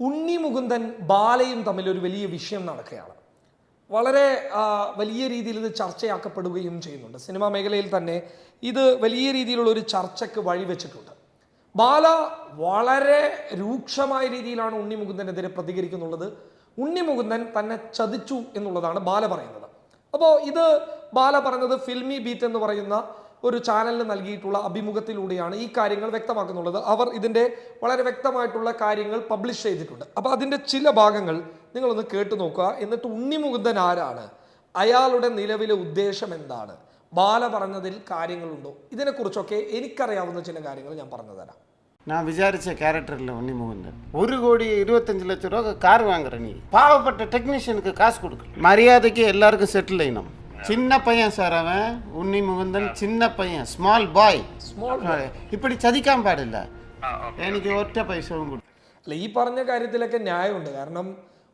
ഉണ്ണി മുകുന്ദൻ ബാലയും തമ്മിൽ ഒരു വലിയ വിഷയം നടക്കുകയാണ്. വളരെ വലിയ രീതിയിൽ ഇത് ചർച്ചയാക്കപ്പെടുകയും ചെയ്യുന്നുണ്ട്. സിനിമാ മേഖലയിൽ തന്നെ ഇത് വലിയ രീതിയിലുള്ള ഒരു ചർച്ചയ്ക്ക് വഴിവെച്ചിട്ടുണ്ട് ബാല വളരെ രൂക്ഷമായ രീതിയിലാണ് ഉണ്ണി മുകുന്ദനെതിരെ പ്രതികരിക്കുന്നുള്ളത്. ഉണ്ണി മുകുന്ദൻ തന്നെ ചതിച്ചു എന്നുള്ളതാണ് ബാല പറയുന്നത്. അപ്പോൾ ഇത് ബാല പറഞ്ഞത് ഫിൽമി ബീറ്റ് എന്ന് പറയുന്ന ഒരു ചാനലിന് നൽകിയിട്ടുള്ള അഭിമുഖത്തിലൂടെയാണ് ഈ കാര്യങ്ങൾ വ്യക്തമാക്കുന്നുള്ളത് അവർ ഇതിൻ്റെ വളരെ വ്യക്തമായിട്ടുള്ള കാര്യങ്ങൾ പബ്ലിഷ് ചെയ്തിട്ടുണ്ട് അപ്പോൾ അതിൻ്റെ ചില ഭാഗങ്ങൾ നിങ്ങളൊന്ന് കേട്ടു നോക്കുക എന്നിട്ട് ഉണ്ണി മുകുന്ദൻ ആരാണ് അയാളുടെ നിലവിലെ ഉദ്ദേശം എന്താണ് ബാല പറഞ്ഞതിൽ കാര്യങ്ങളുണ്ടോ ഇതിനെക്കുറിച്ചൊക്കെ എനിക്കറിയാവുന്ന ചില കാര്യങ്ങൾ ഞാൻ പറഞ്ഞു തരാം நான் விசாரித்த கேரக்டரில் உன்னி முகுந்தன் ஒரு கோடி இருபத்தஞ்சு லட்ச ரூபா கார் வாங்குற நீ பாவப்பட்ட டெக்னீஷியனுக்கு காசு கொடுக்கல மரியாதைக்கு எல்லாருக்கும் செட்டில் ஆயிடும் சின்ன பையன் சார் அவன் உன்னி முகுந்தன் சின்ன பையன் ஸ்மால் பாய் സ്മോൾ இப்படி சதிக்காம பாடில்ல எனக்கு ஒற்ற പൈസവും കൊടുത്തു അല്ല ഈ പറഞ്ഞ കാര്യത്തിലൊക്കെ ന്യായമുണ്ട് കാരണം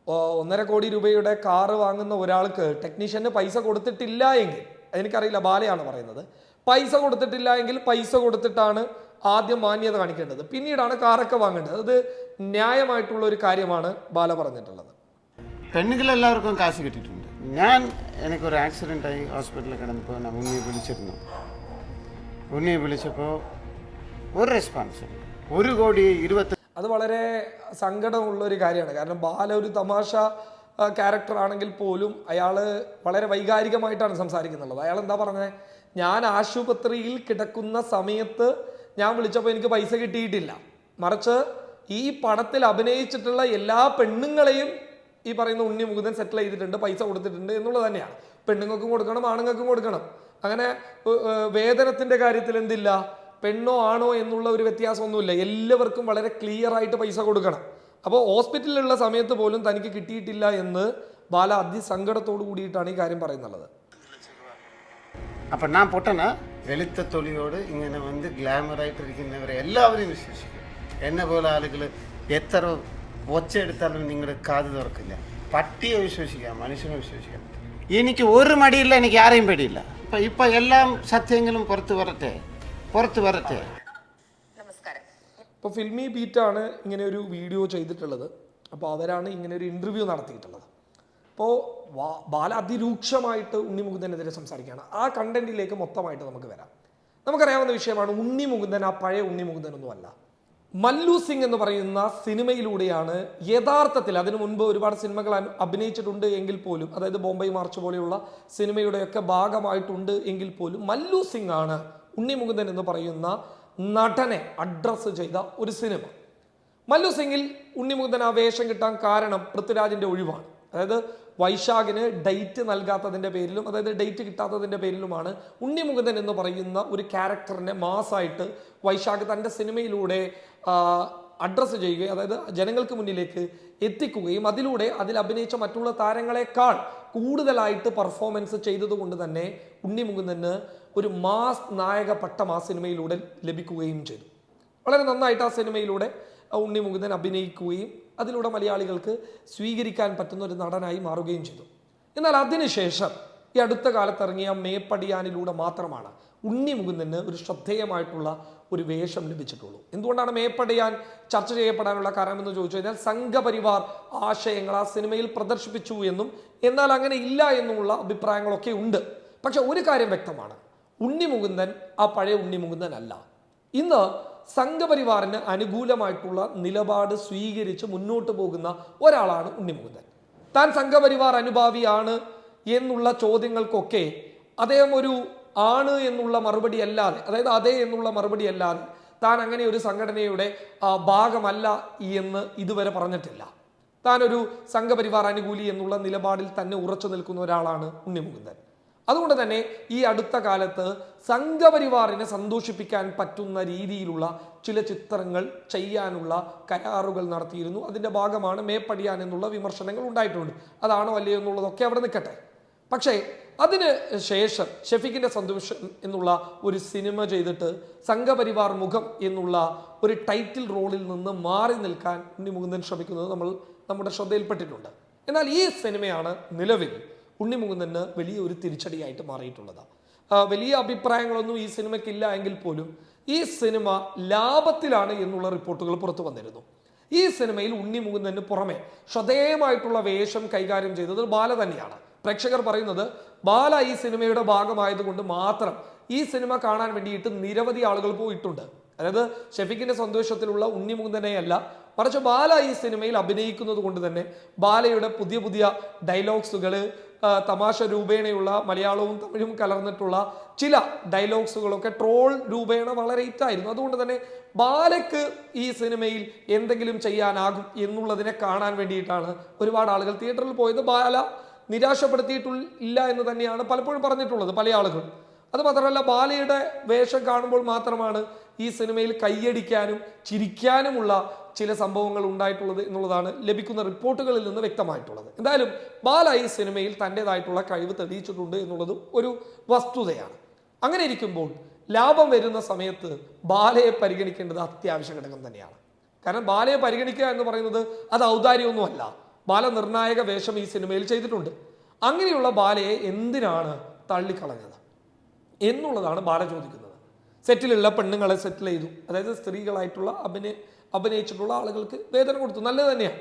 ഓ, ഒന്നര കോടി രൂപയുടെ കാറ് വാങ്ങുന്ന ഒരാൾക്ക് ടെക്നീഷ്യന് പൈസ കൊടുത്തിട്ടില്ല എങ്കിൽ എനിക്കറിയില്ല ബാലയാണ് പറയുന്നത് പൈസ കൊടുത്തിട്ടില്ല എങ്കിൽ പൈസ കൊടുത്തിട്ടാണ് ആദ്യം മാന്യത കാണിക്കേണ്ടത് പിന്നീടാണ് കാറൊക്കെ വാങ്ങേണ്ടത് അത് ന്യായമായിട്ടുള്ള ഒരു കാര്യമാണ് ബാല പറഞ്ഞിട്ടുള്ളത് പെണ്ണുങ്ങൾ എല്ലാവർക്കും കാശ് കിട്ടിയിട്ടുണ്ട് ഞാൻ എനിക്കൊരു ആക്സിഡന്റ് ആയി ഹോസ്പിറ്റലിൽ കിടന്നപ്പോൾ ഞാൻ ഉണ്ണിയെ വിളിച്ചിരുന്നു. ഉണ്ണിയെ വിളിച്ചപ്പോൾ ഒരു റെസ്പോൺസ് ഒരു കോടി ഇരുപത്തി അത് വളരെ സങ്കടമുള്ള ഒരു കാര്യമാണ്. കാരണം ബാല ഒരു തമാശ ക്യാരക്ടർ ആണെങ്കിൽ പോലും അയാൾ വളരെ വൈകാരികമായിട്ടാണ് സംസാരിക്കുന്നുള്ളത്. അയാൾ എന്താ പറഞ്ഞത് ഞാൻ ആശുപത്രിയിൽ കിടക്കുന്ന സമയത്ത് ഞാൻ വിളിച്ചപ്പോൾ എനിക്ക് പൈസ കിട്ടിയിട്ടില്ല. മറിച്ച് ഈ പടത്തിൽ അഭിനയിച്ചിട്ടുള്ള എല്ലാ പെണ്ണുങ്ങളെയും ഈ പറയുന്ന ഉണ്ണി മുകുന്ദൻ സെറ്റിൽ ചെയ്തിട്ടുണ്ട് പൈസ കൊടുത്തിട്ടുണ്ട് എന്നുള്ളത് തന്നെയാണ്. പെണ്ണുങ്ങൾക്കും കൊടുക്കണം ആണുങ്ങൾക്കും കൊടുക്കണം. അങ്ങനെ വേതനത്തിന്റെ കാര്യത്തിൽ എന്തില്ല? പെണ്ണോ ആണോ എന്നുള്ള ഒരു വ്യത്യാസമൊന്നുമില്ല. എല്ലാവർക്കും വളരെ ക്ലിയർ ആയിട്ട് പൈസ കൊടുക്കണം. അപ്പോൾ ഹോസ്പിറ്റലിലുള്ള സമയത്ത് പോലും തനിക്ക് കിട്ടിയിട്ടില്ല എന്ന് ബാല അതിസങ്കടത്തോട് കൂടിയിട്ടാണ് ഈ കാര്യം പറയുന്നുള്ളത്. അപ്പം ഞാൻ പൊട്ടന? വെളുത്ത തൊലിയോട് ഇങ്ങനെ വന്ന് ഗ്ലാമറായിട്ട് ഇരിക്കുന്നവരെ എല്ലാവരെയും വിശ്വസിക്കും. എന്നെ പോലെ ആളുകൾ എത്ര ഒച്ച എടുത്താലും നിങ്ങളുടെ കാത് തുറക്കില്ല. പട്ടിയെ വിശ്വസിക്കാം മനുഷ്യനെ വിശ്വസിക്കാം. എനിക്ക് ഒരു മടിയില്ല എനിക്ക് ആരെയും പേടിയില്ല. അപ്പൊ ഇപ്പൊ എല്ലാം സത്യങ്ങളും പുറത്തു വരട്ടെ പുറത്തു വരട്ടെ. നമസ്കാരം. ഇപ്പോൾ ഫിൽമി ബീറ്റാണ് ഇങ്ങനെ ഒരു വീഡിയോ ചെയ്തിട്ടുള്ളത്. അപ്പോൾ അവരാണ് ഇങ്ങനെ ഒരു ഇന്റർവ്യൂ നടത്തിയിട്ടുള്ളത്. അപ്പോൾ ബാല അതിരൂക്ഷമായിട്ട് ഉണ്ണി മുകുന്ദനെതിരെ സംസാരിക്കുകയാണ്. ആ കണ്ടന്റിലേക്ക് മൊത്തമായിട്ട് നമുക്ക് വരാം. നമുക്കറിയാവുന്ന വിഷയമാണ് ഉണ്ണി മുകുന്ദൻ ആ പഴയ ഉണ്ണി മുകുന്ദനൊന്നുമല്ല മല്ലു സിംഗ് എന്ന് പറയുന്ന സിനിമയിലൂടെയാണ് യഥാർത്ഥത്തിൽ അതിനു മുൻപ് ഒരുപാട് സിനിമകൾ അഭി- അഭിനയിച്ചിട്ടുണ്ട് എങ്കിൽ പോലും അതായത് ബോംബെ മാർച്ച് പോലെയുള്ള സിനിമയുടെയൊക്കെ ഭാഗമായിട്ടുണ്ട് എങ്കിൽ പോലും മല്ലു സിംഗ് ആണ് ഉണ്ണി മുകുന്ദൻ എന്ന് പറയുന്ന നടനെ അഡ്രസ്സ് ചെയ്ത ഒരു സിനിമ. മല്ലു സിംഗിൽ ഉണ്ണിമുകുന്ദൻ ആ വേഷം കിട്ടാൻ കാരണം പൃഥ്വിരാജിന്റെ ഒഴിവാണ്. അതായത് വൈശാഖിന് ഡേറ്റ് നൽകാത്തതിന്റെ പേരിലും അതായത് ഡേറ്റ് കിട്ടാത്തതിന്റെ പേരിലുമാണ് ഉണ്ണിമുകുന്ദൻ എന്ന് പറയുന്ന ഒരു ക്യാരക്ടറിനെ മാസായിട്ട് വൈശാഖ് തന്റെ സിനിമയിലൂടെ അഡ്രസ്സ് ചെയ്യുകയും അതായത് ജനങ്ങൾക്ക് മുന്നിലേക്ക് എത്തിക്കുകയും അതിലൂടെ അതിൽ അഭിനയിച്ച മറ്റുള്ള താരങ്ങളെക്കാൾ കൂടുതലായിട്ട് പെർഫോമൻസ് ചെയ്തതുകൊണ്ട് തന്നെ ഉണ്ണിമുകുന്ദന് ഒരു മാസ് നായക പട്ടം ആ സിനിമയിലൂടെ ലഭിക്കുകയും ചെയ്തു. വളരെ നന്നായിട്ട് ആ സിനിമയിലൂടെ ഉണ്ണി മുകുന്ദൻ അഭിനയിക്കുകയും അതിലൂടെ മലയാളികൾക്ക് സ്വീകരിക്കാൻ പറ്റുന്ന ഒരു നടനായി മാറുകയും ചെയ്തു. എന്നാൽ അതിനുശേഷം ഈ അടുത്ത കാലത്ത് ഇറങ്ങിയ മേപ്പടിയാനിലൂടെ മാത്രമാണ് ഉണ്ണി മുകുന്ദന് ഒരു ശ്രദ്ധേയമായിട്ടുള്ള ഒരു വേഷം ലഭിച്ചിട്ടുള്ളൂ. എന്തുകൊണ്ടാണ് മേപ്പടിയാൻ ചർച്ച ചെയ്യപ്പെടാനുള്ള കാരണം എന്ന് ചോദിച്ചു കഴിഞ്ഞാൽ സംഘപരിവാർ ആശയങ്ങൾ ആ സിനിമയിൽ പ്രദർശിപ്പിച്ചു എന്നും എന്നാൽ അങ്ങനെ ഇല്ല എന്നുമുള്ള അഭിപ്രായങ്ങളൊക്കെ ഉണ്ട്. പക്ഷെ ഒരു കാര്യം വ്യക്തമാണ്. ഉണ്ണി മുകുന്ദൻ ആ പഴയ ഉണ്ണി മുകുന്ദൻ അല്ല ഇന്ന് സംഘപരിവാറിന് അനുകൂലമായിട്ടുള്ള നിലപാട് സ്വീകരിച്ച് മുന്നോട്ട് പോകുന്ന ഒരാളാണ് ഉണ്ണിമുകുന്ദൻ. താൻ സംഘപരിവാർ അനുഭാവിയാണ് എന്നുള്ള ചോദ്യങ്ങൾക്കൊക്കെ അദ്ദേഹം ഒരു ആണ് എന്നുള്ള മറുപടി അല്ലാതെ അതായത് അതെ എന്നുള്ള മറുപടി അല്ലാതെ താൻ അങ്ങനെ ഒരു സംഘടനയുടെ ഭാഗമല്ല എന്ന് ഇതുവരെ പറഞ്ഞിട്ടില്ല. താനൊരു സംഘപരിവാർ അനുകൂലി എന്നുള്ള നിലപാടിൽ തന്നെ ഉറച്ചു നിൽക്കുന്ന ഒരാളാണ് ഉണ്ണിമുകുന്ദൻ. അതുകൊണ്ട് തന്നെ ഈ അടുത്ത കാലത്ത് സംഘപരിവാറിനെ സന്തോഷിപ്പിക്കാൻ പറ്റുന്ന രീതിയിലുള്ള ചില ചിത്രങ്ങൾ ചെയ്യാനുള്ള കരാറുകൾ നടത്തിയിരുന്നു. അതിന്റെ ഭാഗമാണ് മേപ്പടിയാൻ എന്നുള്ള വിമർശനങ്ങൾ ഉണ്ടായിട്ടുണ്ട്. അതാണോ അല്ലയോ എന്നുള്ളതൊക്കെ അവിടെ നിൽക്കട്ടെ. പക്ഷേ അതിന് ശേഷം ഷെഫീഖിന്റെ സന്തോഷം എന്നുള്ള ഒരു സിനിമ ചെയ്തിട്ട് സംഘപരിവാർ മുഖം എന്നുള്ള ഒരു ടൈറ്റിൽ റോളിൽ നിന്ന് മാറി നിൽക്കാൻ ഉണ്ണി മുകുന്ദൻ ശ്രമിക്കുന്നത് നമ്മൾ നമ്മുടെ ശ്രദ്ധയിൽപ്പെട്ടിട്ടുണ്ട്. എന്നാൽ ഈ സിനിമയാണ് നിലവിൽ ഉണ്ണിമുകുന്ദന് വലിയ ഒരു തിരിച്ചടിയായിട്ട് മാറിയിട്ടുള്ളത്. വലിയ അഭിപ്രായങ്ങളൊന്നും ഈ സിനിമയ്ക്കില്ല എങ്കിൽ പോലും ഈ സിനിമ ലാഭത്തിലാണ് എന്നുള്ള റിപ്പോർട്ടുകൾ പുറത്തു വന്നിരുന്നു. ഈ സിനിമയിൽ ഉണ്ണി മുകുന്ദന് പുറമെ ശ്രദ്ധേയമായിട്ടുള്ള വേഷം കൈകാര്യം ചെയ്തത് ബാല തന്നെയാണ്. പ്രേക്ഷകർ പറയുന്നത് ബാല ഈ സിനിമയുടെ ഭാഗമായതുകൊണ്ട് മാത്രം ഈ സിനിമ കാണാൻ വേണ്ടിയിട്ട് നിരവധി ആളുകൾ പോയിട്ടുണ്ട്. അതായത് ഷെഫിക്കിന്റെ സന്തോഷത്തിലുള്ള ഉണ്ണി മുകുന്ദനെയല്ല മറിച്ച് ബാല ഈ സിനിമയിൽ അഭിനയിക്കുന്നത് കൊണ്ട് തന്നെ ബാലയുടെ പുതിയ പുതിയ ഡയലോഗ്സുകൾ തമാശ രൂപേണയുള്ള മലയാളവും തമിഴും കലർന്നിട്ടുള്ള ചില ഡയലോഗ്സുകളൊക്കെ ട്രോൾ രൂപേണ വളരെ ഹിറ്റായിരുന്നു. അതുകൊണ്ട് തന്നെ ബാലയ്ക്ക് ഈ സിനിമയിൽ എന്തെങ്കിലും ചെയ്യാനാകും എന്നുള്ളതിനെ കാണാൻ വേണ്ടിയിട്ടാണ് ഒരുപാട് ആളുകൾ തിയേറ്ററിൽ പോയത്. ബാല നിരാശപ്പെടുത്തിയിട്ടില്ല എന്ന് തന്നെയാണ് പലപ്പോഴും പറഞ്ഞിട്ടുള്ളത് പല ആളുകളും. അത് മാത്രമല്ല ബാലയുടെ വേഷം കാണുമ്പോൾ മാത്രമാണ് ഈ സിനിമയിൽ കൈയടിക്കാനും ചിരിക്കാനുമുള്ള ചില സംഭവങ്ങൾ ഉണ്ടായിട്ടുള്ളത് എന്നുള്ളതാണ് ലഭിക്കുന്ന റിപ്പോർട്ടുകളിൽ നിന്ന് വ്യക്തമായിട്ടുള്ളത്. എന്തായാലും ബാല ഈ സിനിമയിൽ തന്റെതായിട്ടുള്ള കഴിവ് തെളിയിച്ചിട്ടുണ്ട് എന്നുള്ളതും ഒരു വസ്തുതയാണ്. അങ്ങനെ ഇരിക്കുമ്പോൾ ലാഭം വരുന്ന സമയത്ത് ബാലയെ പരിഗണിക്കേണ്ടത് അത്യാവശ്യ ഘടകം തന്നെയാണ്. കാരണം ബാലയെ പരിഗണിക്കുക എന്ന് പറയുന്നത് അത് ഔദാര്യമൊന്നുമല്ല. ബാല നിർണായക വേഷം ഈ സിനിമയിൽ ചെയ്തിട്ടുണ്ട്. അങ്ങനെയുള്ള ബാലയെ എന്തിനാണ് തള്ളിക്കളഞ്ഞത്? എന്നുള്ളതാണ് ബാല ചോദിക്കുന്നത്. സെറ്റിലുള്ള പെണ്ണുങ്ങളെ സെറ്റിൽ ചെയ്തു. അതായത് സ്ത്രീകളായിട്ടുള്ള അഭിനയ അഭിനയിച്ചിട്ടുള്ള ആളുകൾക്ക് വേതനം കൊടുത്തു. നല്ലത് തന്നെയാണ്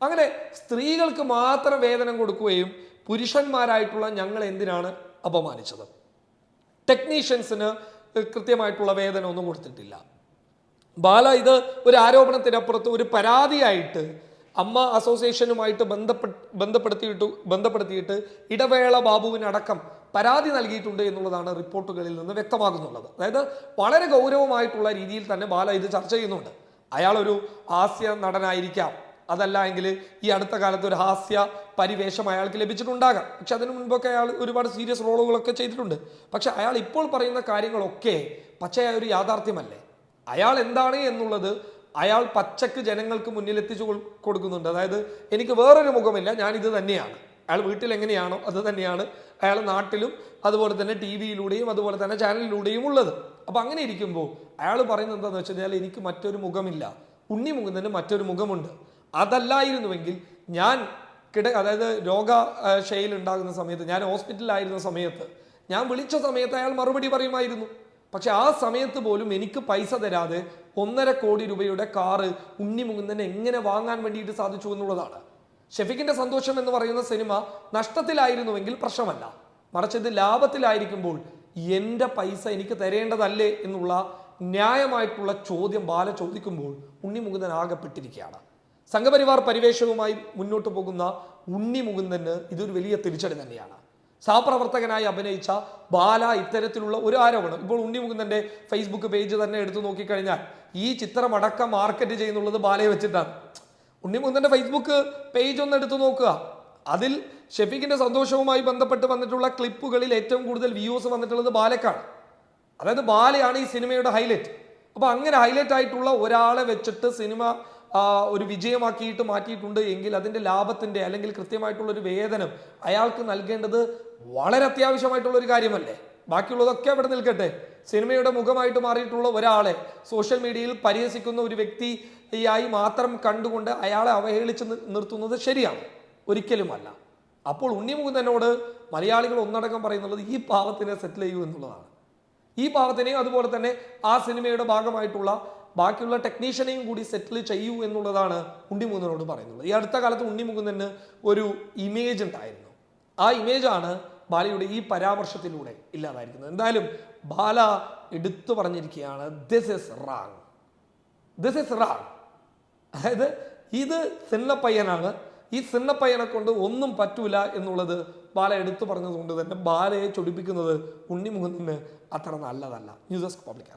അങ്ങനെ സ്ത്രീകൾക്ക് മാത്രം വേതനം കൊടുക്കുകയും പുരുഷന്മാരായിട്ടുള്ള ഞങ്ങൾ എന്തിനാണ് അപമാനിച്ചത്? ടെക്നീഷ്യൻസിന് കൃത്യമായിട്ടുള്ള വേതനം ഒന്നും കൊടുത്തിട്ടില്ല. ബാല ഇത് ഒരു ആരോപണത്തിനപ്പുറത്ത് ഒരു പരാതിയായിട്ട് അമ്മ അസോസിയേഷനുമായിട്ട് ബന്ധപ്പെട്ട് ബന്ധപ്പെടുത്തിയിട്ട് ബന്ധപ്പെടുത്തിയിട്ട് ഇടവേള ബാബുവിനടക്കം പരാതി നൽകിയിട്ടുണ്ട് എന്നുള്ളതാണ് റിപ്പോർട്ടുകളിൽ നിന്ന് വ്യക്തമാകുന്നുള്ളത്. അതായത് വളരെ ഗൗരവമായിട്ടുള്ള രീതിയിൽ തന്നെ ബാല ഇത് ചർച്ച ചെയ്യുന്നുണ്ട്. അയാളൊരു ഹാസ്യ നടനായിരിക്കാം. അതല്ല എങ്കിൽ ഈ അടുത്ത കാലത്ത് ഒരു ഹാസ്യ പരിവേഷം അയാൾക്ക് ലഭിച്ചിട്ടുണ്ടാകാം. പക്ഷെ അതിനു മുൻപൊക്കെ അയാൾ ഒരുപാട് സീരിയസ് റോളുകളൊക്കെ ചെയ്തിട്ടുണ്ട്. പക്ഷെ അയാൾ ഇപ്പോൾ പറയുന്ന കാര്യങ്ങളൊക്കെ പച്ചയായ ഒരു യാഥാർത്ഥ്യമല്ലേ? അയാൾ എന്താണ് എന്നുള്ളത് അയാൾ പച്ചക്ക് ജനങ്ങൾക്ക് മുന്നിൽ എത്തിച്ചു കൊടുക്കുന്നുണ്ട്. അതായത് എനിക്ക് വേറൊരു മുഖമില്ല ഞാൻ ഇത് തന്നെയാണ്. അയാൾ വീട്ടിൽ എങ്ങനെയാണോ അത് തന്നെയാണ് അയാൾ നാട്ടിലും അതുപോലെ തന്നെ ടി വിയിലൂടെയും അതുപോലെ തന്നെ ചാനലിലൂടെയും ഉള്ളത്. അപ്പം അങ്ങനെ ഇരിക്കുമ്പോൾ അയാൾ പറയുന്നത് എന്താണെന്ന് വെച്ച് കഴിഞ്ഞാൽ എനിക്ക് മറ്റൊരു മുഖമില്ല. ഉണ്ണി മുകുന്നതിന് മറ്റൊരു മുഖമുണ്ട്. അതല്ലായിരുന്നുവെങ്കിൽ ഞാൻ കിട അതായത് രോഗ ശൈലി ഉണ്ടാകുന്ന സമയത്ത് ഞാൻ ഹോസ്പിറ്റലിലായിരുന്ന സമയത്ത് ഞാൻ വിളിച്ച സമയത്ത് അയാൾ മറുപടി പറയുമായിരുന്നു. പക്ഷെ ആ സമയത്ത് പോലും എനിക്ക് പൈസ തരാതെ ഒന്നര കോടി രൂപയുടെ കാറ് ഉണ്ണി മുകുന്ദന് എങ്ങനെ വാങ്ങാൻ വേണ്ടിയിട്ട് സാധിച്ചു എന്നുള്ളതാണ്. ഷെഫിക്കിന്റെ സന്തോഷം എന്ന് പറയുന്ന സിനിമ നഷ്ടത്തിലായിരുന്നുവെങ്കിൽ പ്രശ്നമല്ല. മറിച്ച് ഇത് ലാഭത്തിലായിരിക്കുമ്പോൾ എന്റെ പൈസ എനിക്ക് തരേണ്ടതല്ലേ എന്നുള്ള ന്യായമായിട്ടുള്ള ചോദ്യം ബാല ചോദിക്കുമ്പോൾ ഉണ്ണി മുകുന്ദൻ ആകപ്പെട്ടിരിക്കുകയാണ്. സംഘപരിവാർ പരിവേഷവുമായി മുന്നോട്ട് പോകുന്ന ഉണ്ണി മുകുന്ദന് ഇതൊരു വലിയ തിരിച്ചടി തന്നെയാണ്. സഹപ്രവർത്തകനായി അഭിനയിച്ച ബാല ഇത്തരത്തിലുള്ള ഒരു ആരോപണം. ഇപ്പോൾ ഉണ്ണി മുകുന്ദന്റെ ഫേസ്ബുക്ക് പേജ് തന്നെ എടുത്തു നോക്കിക്കഴിഞ്ഞാൽ ഈ ചിത്രം അടക്കം മാർക്കറ്റ് ചെയ്യുന്നുള്ളത് ബാലയെ വെച്ചിട്ടാണ്. ഉണ്ണി മുകുന്ദന്റെ ഫേസ്ബുക്ക് പേജ് ഒന്ന് എടുത്തു നോക്കുക. അതിൽ ഷെഫീഖിന്റെ സന്തോഷവുമായി ബന്ധപ്പെട്ട് വന്നിട്ടുള്ള ക്ലിപ്പുകളിൽ ഏറ്റവും കൂടുതൽ വ്യൂസ് വന്നിട്ടുള്ളത് ബാലക്കാണ്. അതായത് ബാലയാണ് ഈ സിനിമയുടെ ഹൈലൈറ്റ് അപ്പോൾ അങ്ങനെ ഹൈലൈറ്റ് ആയിട്ടുള്ള ഒരാളെ വെച്ചിട്ട് സിനിമ ഒരു വിജയമാക്കിയിട്ട് മാറ്റിയിട്ടുണ്ട് എങ്കിൽ അതിന്റെ ലാഭത്തിന്റെ അല്ലെങ്കിൽ കൃത്യമായിട്ടുള്ളൊരു വേതനം അയാൾക്ക് നൽകേണ്ടത് വളരെ അത്യാവശ്യമായിട്ടുള്ള ഒരു കാര്യമല്ലേ? ബാക്കിയുള്ളതൊക്കെ അവിടെ നിൽക്കട്ടെ. സിനിമയുടെ മുഖമായിട്ട് മാറിയിട്ടുള്ള ഒരാളെ സോഷ്യൽ മീഡിയയിൽ പരിഹസിക്കുന്ന ഒരു വ്യക്തിയായി മാത്രം കണ്ടുകൊണ്ട് അയാളെ അവഹേളിച്ച് നിർത്തുന്നത് ശരിയാണ്. ഒരിക്കലുമല്ല. അപ്പോൾ ഉണ്ണിമുകുന്ദനോട് മലയാളികൾ ഒന്നടക്കം പറയുന്നുള്ളത് ഈ പാവത്തിനെ സെറ്റിൽ ചെയ്യൂ എന്നുള്ളതാണ്. ഈ പാവത്തിനെയും അതുപോലെ തന്നെ ആ സിനിമയുടെ ഭാഗമായിട്ടുള്ള ബാക്കിയുള്ള ടെക്നീഷ്യനെയും കൂടി സെറ്റിൽ ചെയ്യൂ എന്നുള്ളതാണ് ഉണ്ണിമുകുന്ദനോട് പറയുന്നത്. ഈ അടുത്ത കാലത്ത് ഉണ്ണിമുകുന്ദന് ഒരു ഇമേജ് ഉണ്ടായിരുന്നു. ആ ഇമേജാണ് ബാലയുടെ ഈ പരാമർശത്തിലൂടെ ഇല്ലാതായിരിക്കുന്നത് എന്തായാലും ബാല എടുത്തു പറഞ്ഞിരിക്കുകയാണ് this is wrong this is wrong അതായത് ഇത് സിന്നപ്പയ്യനാണ് ഈ സിന്നപ്പയ്യനെ കൊണ്ട് ഒന്നും പറ്റൂല എന്നുള്ളത് ബാല എടുത്തു പറഞ്ഞതുകൊണ്ട് തന്നെ ബാലയെ ചൊടിപ്പിക്കുന്നത് ഉണ്ണിമുഖത്തിന് അത്ര നല്ലതല്ല. News desk public